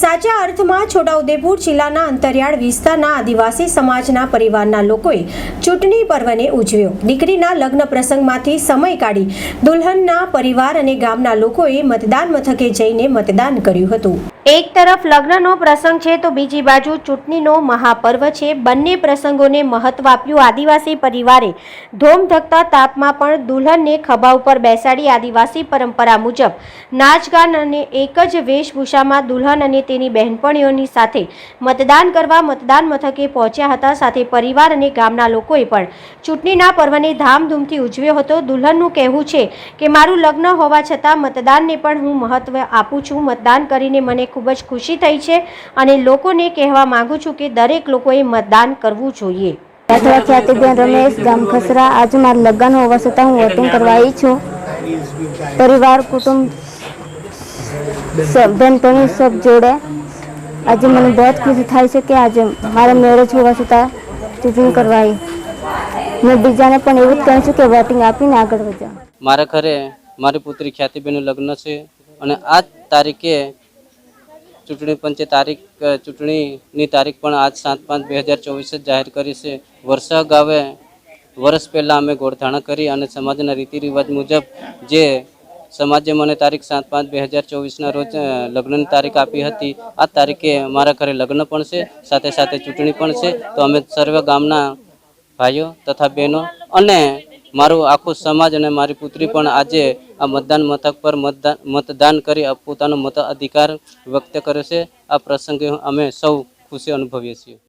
સાચા અર્થમાં છોટાઉદેપુર જિલ્લાના અંતરિયાળ વિસ્તારના આદિવાસી સમાજના પરિવારના લોકોએ ચૂંટણી પર્વને ઉજવ્યો. દીકરીના લગ્ન પ્રસંગમાંથી સમય કાઢી દુલ્હનના પરિવાર અને ગામના લોકોએ મતદાન મથકે જઈને મતદાન કર્યું હતું. એક તરફ લગ્નનો પ્રસંગ છે તો બીજી બાજુ ચૂંટણીનો મહાપર્વ છે. બંને પ્રસંગોને મહત્વ આપ્યું. આદિવાસી પરિવારે ધોમધકતા તાપમાં પણ દુલ્હનને ખભા ઉપર બેસાડી આદિવાસી પરંપરા મુજબ નાચગાન અને એક જ વેશભૂષામાં દુલ્હન અને તેની બહેનપણીઓની સાથે મતદાન કરવા મતદાન મથકે પહોંચ્યા હતા. સાથે પરિવાર અને ગામના લોકોએ પણ ચૂંટણીના પર્વને ધામધૂમથી ઉજવ્યો હતો. દુલ્હનનું કહેવું છે કે, મારું લગ્ન હોવા છતાં મતદાનને પણ હું મહત્વ આપું છું. મતદાન કરીને મને ખૂબ જ ખુશી થઈ છે અને લોકોને કહેવા માંગુ છું કે દરેક લોકોએ મતદાન કરવું જોઈએ. રાઠવા ખ્યાતિબેન રમેશ ગામ ખસરા. આજે મારા લગ્ન હોવા છતાં હું વોટિંગ કરવા આવી છું. પરિવાર કુટુંબ सब બહેનપણી સબ જોડે. આજે મને બહુ ખુશી થાય છે કે આજે મારા મેરેજ હોવા છતાં ચૂંટણી કરવાય મેં બીજાને પણ એવું જ કહું છું કે વોટિંગ આપીને આગળ વધ્યા મારા ઘરે મારી પુત્રી ખ્યાતિબેનનું લગ્ન છે અને આ તારીખે ચૂંટણી પંચે તારીખ ચૂંટણીની તારીખ પણ આજ સાત પાંચ બે હજાર ચોવીસ જ જાહેર કરી છે. વર્ષા ગાવે વર્ષ પહેલાં અમે ગોળધાણા કરી અને સમાજના રીતિ રિવાજ મુજબ જે સમાજે મને તારીખ સાત પાંચ બે હજાર ચોવીસના રોજ લગ્નની તારીખ આપી હતી, આ તારીખે અમારા ઘરે લગ્ન પણ છે, સાથે સાથે ચૂંટણી પણ છે. તો અમે સર્વે ગામના ભાઈઓ તથા બહેનો અને મારું આખું સમાજ અને મારી પુત્રી પણ આજે આ મતદાન મથક પર મતદાન મતદાન કરી પોતાનો મત અધિકાર વ્યક્ત કર્યો છે. આ પ્રસંગે અમે સૌ ખુશી અનુભવીએ છીએ.